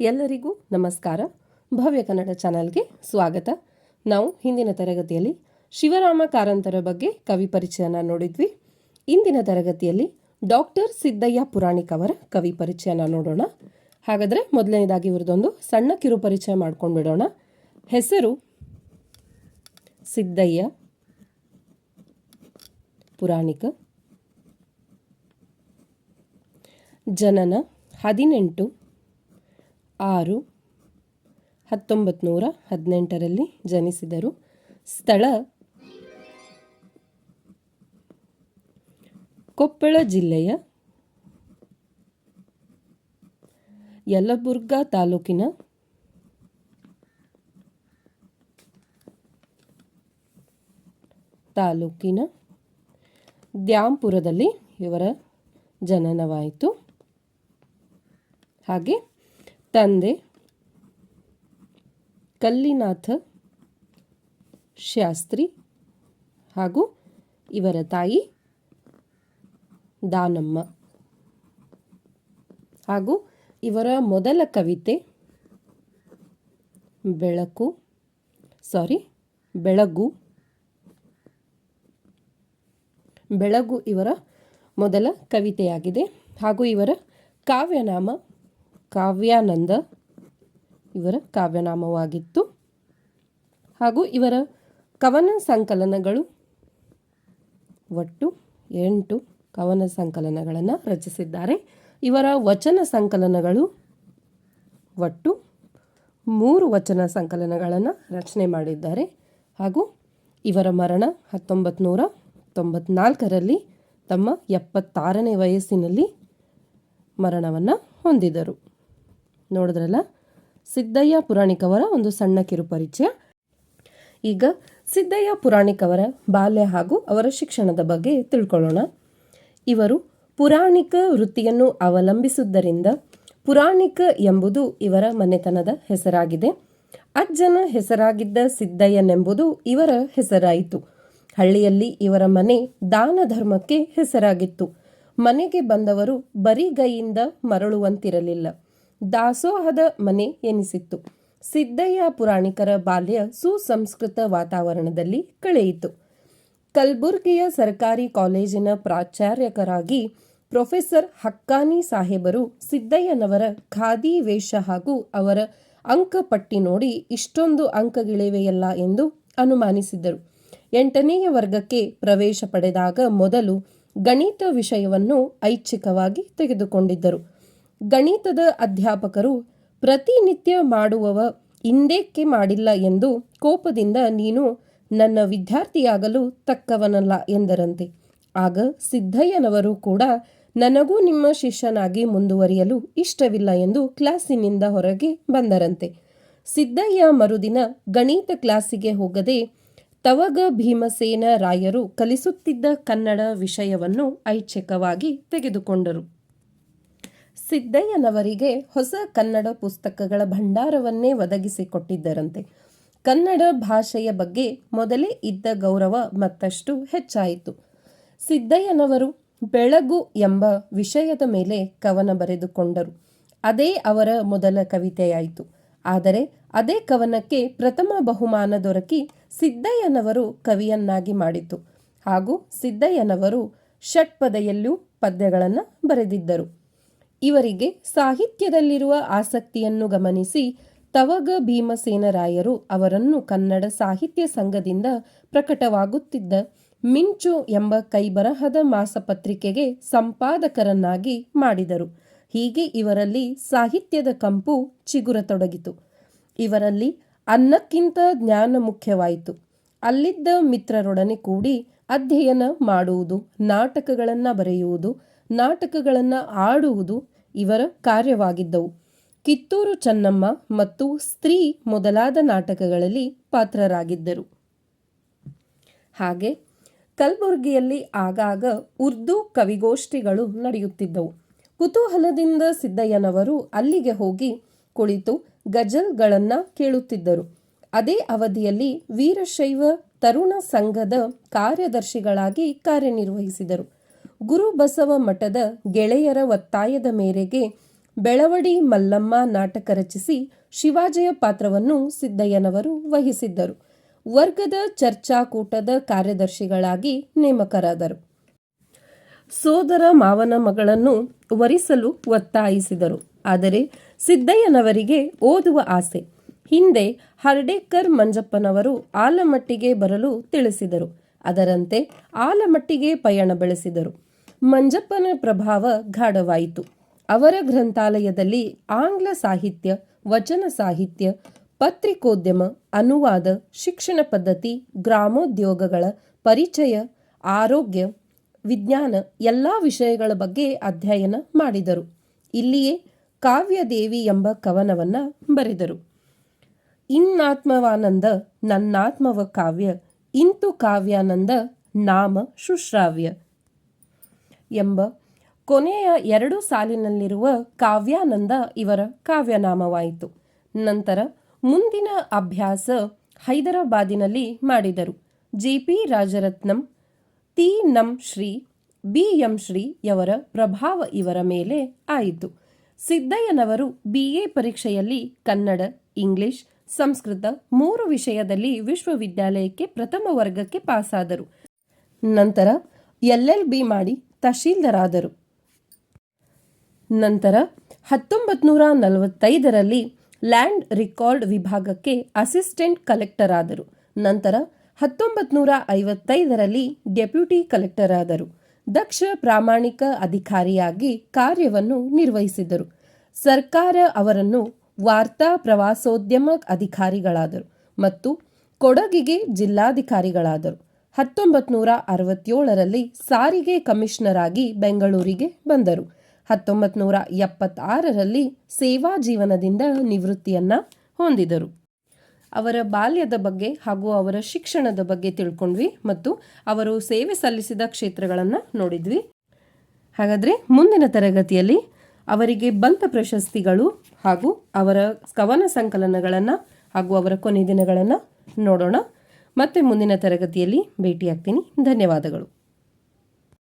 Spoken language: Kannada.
ಎಲ್ಲರಿಗೂ ನಮಸ್ಕಾರ. ಭವ್ಯ ಕನ್ನಡ ಚಾನಲ್ಗೆ ಸ್ವಾಗತ. ನಾವು ಹಿಂದಿನ ತರಗತಿಯಲ್ಲಿ ಶಿವರಾಮ ಕಾರಂತರ ಬಗ್ಗೆ ಕವಿ ಪರಿಚಯನ ನೋಡಿದ್ವಿ. ಇಂದಿನ ತರಗತಿಯಲ್ಲಿ ಡಾಕ್ಟರ್ ಸಿದ್ದಯ್ಯ ಪುರಾಣಿಕ್ ಅವರ ಕವಿ ಪರಿಚಯನ ನೋಡೋಣ. ಹಾಗಾದರೆ ಮೊದಲನೇದಾಗಿ ಇವರದೊಂದು ಸಣ್ಣ ಕಿರು ಪರಿಚಯ ಮಾಡ್ಕೊಂಡು ಬಿಡೋಣ. ಹೆಸರು ಸಿದ್ದಯ್ಯ ಪುರಾಣಿಕ. ಜನನ ಹದಿನೆಂಟು ಆರು ಹತ್ತೊಂಬತ್ತು ನೂರ ಹದಿನೆಂಟರಲ್ಲಿ ಜನಿಸಿದರು. ಸ್ಥಳ ಕೊಪ್ಪಳ ಜಿಲ್ಲೆಯ ಯಲಬುರ್ಗಾ ತಾಲೂಕಿನ ತಾಲೂಕಿನ ದ್ಯಾಂಪುರದಲ್ಲಿ ಇವರ ಜನನವಾಯಿತು. ಹಾಗೆ ತಂದೆ ಕಲ್ಲಿನಾಥ ಶಾಸ್ತ್ರಿ ಹಾಗೂ ಇವರ ತಾಯಿ ದಾನಮ್ಮ ಹಾಗೂ ಇವರ ಮೊದಲ ಕವಿತೆ ಬೆಳಕು ಸಾರಿ ಬೆಳಗು. ಬೆಳಗು ಇವರ ಮೊದಲ ಕವಿತೆಯಾಗಿದೆ ಹಾಗೂ ಇವರ ಕಾವ್ಯನಾಮ ಕಾವ್ಯಾನಂದ. ಇವರ ಕಾವ್ಯನಾಮವಾಗಿತ್ತು. ಹಾಗೂ ಇವರ ಕವನ ಸಂಕಲನಗಳು ಒಟ್ಟು ಎಂಟು ಕವನ ಸಂಕಲನಗಳನ್ನು ರಚಿಸಿದ್ದಾರೆ. ಇವರ ವಚನ ಸಂಕಲನಗಳು ಒಟ್ಟು ಮೂರು ವಚನ ಸಂಕಲನಗಳನ್ನು ರಚನೆ ಮಾಡಿದ್ದಾರೆ. ಹಾಗೂ ಇವರ ಮರಣ ಹತ್ತೊಂಬತ್ತು ತೊಂಬತ್ನಾಲ್ಕರಲ್ಲಿ ತಮ್ಮ ಎಪ್ಪತ್ತಾರನೇ ವಯಸ್ಸಿನಲ್ಲಿ ಮರಣವನ್ನು ಹೊಂದಿದರು. ನೋಡಿದ್ರಲ್ಲ? ಸಿದ್ದಯ್ಯ ಪುರಾಣಿಕ್ ಅವರ ಒಂದು ಸಣ್ಣ ಕಿರು ಪರಿಚಯ ಈಗ ಸಿದ್ದಯ್ಯ ಪುರಾಣಿಕ್ ಅವರ ಬಾಲ್ಯ ಹಾಗೂ ಅವರ ಶಿಕ್ಷಣದ ಬಗ್ಗೆ ತಿಳ್ಕೊಳ್ಳೋಣ. ಇವರು ಪುರಾಣಿಕ ವೃತ್ತಿಯನ್ನು ಅವಲಂಬಿಸುವುದರಿಂದ ಪುರಾಣಿಕ ಎಂಬುದು ಇವರ ಮನೆತನದ ಹೆಸರಾಗಿದೆ. ಅಜ್ಜನ ಹೆಸರಾಗಿದ್ದ ಸಿದ್ದಯ್ಯನೆಂಬುದು ಇವರ ಹೆಸರಾಯಿತು. ಹಳ್ಳಿಯಲ್ಲಿ ಇವರ ಮನೆ ದಾನ ಧರ್ಮಕ್ಕೆ ಹೆಸರಾಗಿತ್ತು. ಮನೆಗೆ ಬಂದವರು ಬರಿಗೈಯಿಂದ ಮರಳುವಂತಿರಲಿಲ್ಲ. ದಾಸೋಹದ ಮನೆ ಎನಿಸಿತ್ತು. ಸಿದ್ದಯ್ಯ ಪುರಾಣಿಕರ ಬಾಲ್ಯ ಸುಸಂಸ್ಕೃತ ವಾತಾವರಣದಲ್ಲಿ ಕಳೆಯಿತು. ಕಲ್ಬುರ್ಗಿಯ ಸರ್ಕಾರಿ ಕಾಲೇಜಿನ ಪ್ರಾಚಾರ್ಯಕರಾಗಿ ಪ್ರೊಫೆಸರ್ ಹಕ್ಕಾನಿ ಸಾಹೇಬರು ಸಿದ್ದಯ್ಯನವರ ಖಾದಿ ವೇಷ ಹಾಗೂ ಅವರ ಅಂಕಪಟ್ಟಿ ನೋಡಿ ಇಷ್ಟೊಂದು ಅಂಕಗಳಿವೆಯಲ್ಲ ಎಂದು ಅನುಮಾನಿಸಿದ್ದರು ಎಂಟನೆಯ ವರ್ಗಕ್ಕೆ ಪ್ರವೇಶ ಪಡೆದಾಗ ಮೊದಲು ಗಣಿತ ವಿಷಯವನ್ನು ಐಚ್ಛಿಕವಾಗಿ ತೆಗೆದುಕೊಂಡಿದ್ದರು. ಗಣಿತದ ಅಧ್ಯಾಪಕರು ಪ್ರತಿನಿತ್ಯ ಮಾಡುವವ ಇಂದೇಕೆ ಮಾಡಿಲ್ಲ ಎಂದು ಕೋಪದಿಂದ ನೀನು ನನ್ನ ವಿದ್ಯಾರ್ಥಿಯಾಗಲು ತಕ್ಕವನಲ್ಲ ಎಂದರಂತೆ. ಆಗ ಸಿದ್ದಯ್ಯನವರು ಕೂಡ ನನಗೂ ನಿಮ್ಮ ಶಿಷ್ಯನಾಗಿ ಮುಂದುವರಿಯಲು ಇಷ್ಟವಿಲ್ಲ ಎಂದು ಕ್ಲಾಸಿನಿಂದ ಹೊರಗೆ ಬಂದರಂತೆ. ಸಿದ್ದಯ್ಯ ಮರುದಿನ ಗಣಿತ ಕ್ಲಾಸಿಗೆ ಹೋಗದೆ ತವಗ ಭೀಮಸೇನ ರಾಯರು ಕಲಿಸುತ್ತಿದ್ದ ಕನ್ನಡ ವಿಷಯವನ್ನು ಐಚ್ಛಿಕವಾಗಿ ತೆಗೆದುಕೊಂಡರು. ಸಿದ್ದಯ್ಯನವರಿಗೆ ಹೊಸ ಕನ್ನಡ ಪುಸ್ತಕಗಳ ಭಂಡಾರವನ್ನೇ ಒದಗಿಸಿಕೊಟ್ಟಿದ್ದರಂತೆ. ಕನ್ನಡ ಭಾಷೆಯ ಬಗ್ಗೆ ಮೊದಲೇ ಇದ್ದ ಗೌರವ ಮತ್ತಷ್ಟು ಹೆಚ್ಚಾಯಿತು. ಸಿದ್ದಯ್ಯನವರು ಬೆಳಗು ಎಂಬ ವಿಷಯದ ಮೇಲೆ ಕವನ ಬರೆದುಕೊಂಡರು. ಅದೇ ಅವರ ಮೊದಲ ಕವಿತೆಯಾಯಿತು. ಆದರೆ ಅದೇ ಕವನಕ್ಕೆ ಪ್ರಥಮ ಬಹುಮಾನ ದೊರಕಿ ಸಿದ್ದಯ್ಯನವರು ಕವಿಯನ್ನಾಗಿ ಮಾಡಿತು. ಹಾಗೂ ಸಿದ್ದಯ್ಯನವರು ಷಟ್ಪದೆಯಲ್ಲೂ ಪದ್ಯಗಳನ್ನು ಬರೆದಿದ್ದರು. ಇವರಿಗೆ ಸಾಹಿತ್ಯದಲ್ಲಿರುವ ಆಸಕ್ತಿಯನ್ನು ಗಮನಿಸಿ ತವಗ ಭೀಮಸೇನರಾಯರು ಅವರನ್ನು ಕನ್ನಡ ಸಾಹಿತ್ಯ ಸಂಘದಿಂದ ಪ್ರಕಟವಾಗುತ್ತಿದ್ದ ಮಿಂಚು ಎಂಬ ಕೈಬರಹದ ಮಾಸಪತ್ರಿಕೆಗೆ ಸಂಪಾದಕರನ್ನಾಗಿ ಮಾಡಿದರು. ಹೀಗೆ ಇವರಲ್ಲಿ ಸಾಹಿತ್ಯದ ಕಂಪು ಚಿಗುರತೊಡಗಿತು. ಇವರಲ್ಲಿ ಅನ್ನಕ್ಕಿಂತ ಜ್ಞಾನ ಮುಖ್ಯವಾಯಿತು. ಅಲ್ಲಿದ್ದ ಮಿತ್ರರೊಡನೆ ಕೂಡಿ ಅಧ್ಯಯನ ಮಾಡುವುದು, ನಾಟಕಗಳನ್ನು ಬರೆಯುವುದು, ನಾಟಕಗಳನ್ನು ಆಡುವುದು ಇವರ ಕಾರ್ಯವಾಗಿದ್ದವು. ಕಿತ್ತೂರು ಚೆನ್ನಮ್ಮ ಮತ್ತು ಸ್ತ್ರೀ ಮೊದಲಾದ ನಾಟಕಗಳಲ್ಲಿ ಪಾತ್ರರಾಗಿದ್ದರು. ಹಾಗೆ ಕಲಬುರಗಿಯಲ್ಲಿ ಆಗಾಗ ಉರ್ದು ಕವಿಗೋಷ್ಠಿಗಳು ನಡೆಯುತ್ತಿದ್ದವು. ಕುತೂಹಲದಿಂದ ಸಿದ್ದಯ್ಯನವರು ಅಲ್ಲಿಗೆ ಹೋಗಿ ಕುಳಿತು ಗಜಲ್ಗಳನ್ನು ಕೇಳುತ್ತಿದ್ದರು. ಅದೇ ಅವಧಿಯಲ್ಲಿ ವೀರಶೈವ ತರುಣ ಸಂಘದ ಕಾರ್ಯದರ್ಶಿಗಳಾಗಿ ಕಾರ್ಯನಿರ್ವಹಿಸಿದರು. ಗುರು ಬಸವ ಮಠದ ಗೆಳೆಯರ ಒತ್ತಾಯದ ಮೇರೆಗೆ ಬೆಳವಡಿ ಮಲ್ಲಮ್ಮ ನಾಟಕ ರಚಿಸಿ ಶಿವಾಜಯ ಪಾತ್ರವನ್ನು ಸಿದ್ದಯ್ಯನವರು ವಹಿಸಿದ್ದರು. ವರ್ಗದ ಚರ್ಚಾಕೂಟದ ಕಾರ್ಯದರ್ಶಿಗಳಾಗಿ ನೇಮಕರಾದರು. ಸೋದರ ಮಾವನ ಮಗಳನ್ನು ವರಿಸಲು ಒತ್ತಾಯಿಸಿದರು. ಆದರೆ ಸಿದ್ದಯ್ಯನವರಿಗೆ ಓದುವ ಆಸೆ. ಹಿಂದೆ ಹರ್ಡೇಕರ್ ಮಂಜಪ್ಪನವರು ಆಲಮಟ್ಟಿಗೆ ಬರಲು ತಿಳಿಸಿದರು. ಅದರಂತೆ ಆಲಮಟ್ಟಿಗೆ ಪಯಣ ಬೆಳೆಸಿದರು. ಮಂಜಪ್ಪನ ಪ್ರಭಾವ ಗಾಢವಾಯಿತು. ಅವರ ಗ್ರಂಥಾಲಯದಲ್ಲಿ ಆಂಗ್ಲ ಸಾಹಿತ್ಯ, ವಚನ ಸಾಹಿತ್ಯ, ಪತ್ರಿಕೋದ್ಯಮ, ಅನುವಾದ, ಶಿಕ್ಷಣ ಪದ್ಧತಿ, ಗ್ರಾಮೋದ್ಯೋಗಗಳ ಪರಿಚಯ, ಆರೋಗ್ಯ, ವಿಜ್ಞಾನ ಎಲ್ಲ ವಿಷಯಗಳ ಬಗ್ಗೆ ಅಧ್ಯಯನ ಮಾಡಿದರು. ಇಲ್ಲಿಯೇ ಕಾವ್ಯದೇವಿ ಎಂಬ ಕವನವನ್ನು ಬರೆದರು. ಇನ್ನಾತ್ಮವಾನಂದ ನನ್ನಾತ್ಮವ ಕಾವ್ಯ, ಇಂತು ಕಾವ್ಯಾನಂದ ನಾಮ ಶುಶ್ರಾವ್ಯ. ಎಂಬ ಕೊನೆಯ ಎರಡು ಸಾಲಿನಲ್ಲಿರುವ ಕಾವ್ಯಾನಂದ ಇವರ ಕಾವ್ಯನಾಮವಾಯಿತು. ನಂತರ ಮುಂದಿನ ಅಭ್ಯಾಸ ಹೈದರಾಬಾದಿನಲ್ಲಿ ಮಾಡಿದರು. ಜೆ ಪಿ ರಾಜರತ್ನಂ ತಿ ನಂ ಶ್ರೀ, ಬಿ ಎಂ ಶ್ರೀ ಯವರ ಪ್ರಭಾವ ಇವರ ಮೇಲೆ ಆಯಿತು. ಸಿದ್ದಯ್ಯನವರು ಬಿ ಎ ಪರೀಕ್ಷೆಯಲ್ಲಿ ಕನ್ನಡ, ಇಂಗ್ಲಿಷ್, ಸಂಸ್ಕೃತ ಮೂರು ವಿಷಯದಲ್ಲಿ ವಿಶ್ವವಿದ್ಯಾಲಯಕ್ಕೆ ಪ್ರಥಮ ವರ್ಗಕ್ಕೆ ಪಾಸಾದರು. ನಂತರ ಎಲ್ ಬಿ ಮಾಡಿ ತಹಶೀಲ್ದಾರಾದರು. ನಂತರ ಹತ್ತೊಂಬತ್ತು ನೂರ ನಲವತ್ತೈದರಲ್ಲಿ ಲ್ಯಾಂಡ್ ರಿಕಾರ್ಡ್ ವಿಭಾಗಕ್ಕೆ ಅಸಿಸ್ಟೆಂಟ್ ಕಲೆಕ್ಟರ್ ಆದರು ನಂತರ ಹತ್ತೊಂಬತ್ತು ನೂರ ಐವತ್ತೈದರಲ್ಲಿ ಡೆಪ್ಯೂಟಿ ಕಲೆಕ್ಟರ್ ಆದರು ದಕ್ಷ ಪ್ರಾಮಾಣಿಕ ಅಧಿಕಾರಿಯಾಗಿ ಕಾರ್ಯವನ್ನು ನಿರ್ವಹಿಸಿದರು. ಸರ್ಕಾರ ಅವರನ್ನು ವಾರ್ತಾ ಪ್ರವಾಸೋದ್ಯಮ ಅಧಿಕಾರಿಗಳಾದರು ಮತ್ತು ಕೊಡಗಿಗೆ ಜಿಲ್ಲಾಧಿಕಾರಿಗಳಾದರು. ಹತ್ತೊಂಬತ್ತು ನೂರ ಅರವತ್ತೇಳರಲ್ಲಿ ಸಾರಿಗೆ ಕಮಿಷನರ್ ಆಗಿ ಬೆಂಗಳೂರಿಗೆ ಬಂದರು. ಹತ್ತೊಂಬತ್ತು ನೂರ ಎಪ್ಪತ್ತಾರರಲ್ಲಿ ಸೇವಾ ಜೀವನದಿಂದ ನಿವೃತ್ತಿಯನ್ನ ಹೊಂದಿದರು. ಅವರ ಬಾಲ್ಯದ ಬಗ್ಗೆ ಹಾಗೂ ಅವರ ಶಿಕ್ಷಣದ ಬಗ್ಗೆ ತಿಳ್ಕೊಂಡ್ವಿ ಮತ್ತು ಅವರು ಸೇವೆ ಸಲ್ಲಿಸಿದ ಕ್ಷೇತ್ರಗಳನ್ನು ನೋಡಿದ್ವಿ. ಹಾಗಾದರೆ ಮುಂದಿನ ತರಗತಿಯಲ್ಲಿ ಅವರಿಗೆ ಬಂತ ಪ್ರಶಸ್ತಿಗಳು ಹಾಗೂ ಅವರ ಕವನ ಸಂಕಲನಗಳನ್ನು ಹಾಗೂ ಅವರ ಕೊನೆ ದಿನಗಳನ್ನು ನೋಡೋಣ. ಮತ್ತೆ ಮುಂದಿನ ತರಗತಿಯಲ್ಲಿ ಭೇಟಿಯಾಗ್ತೀನಿ. ಧನ್ಯವಾದಗಳು.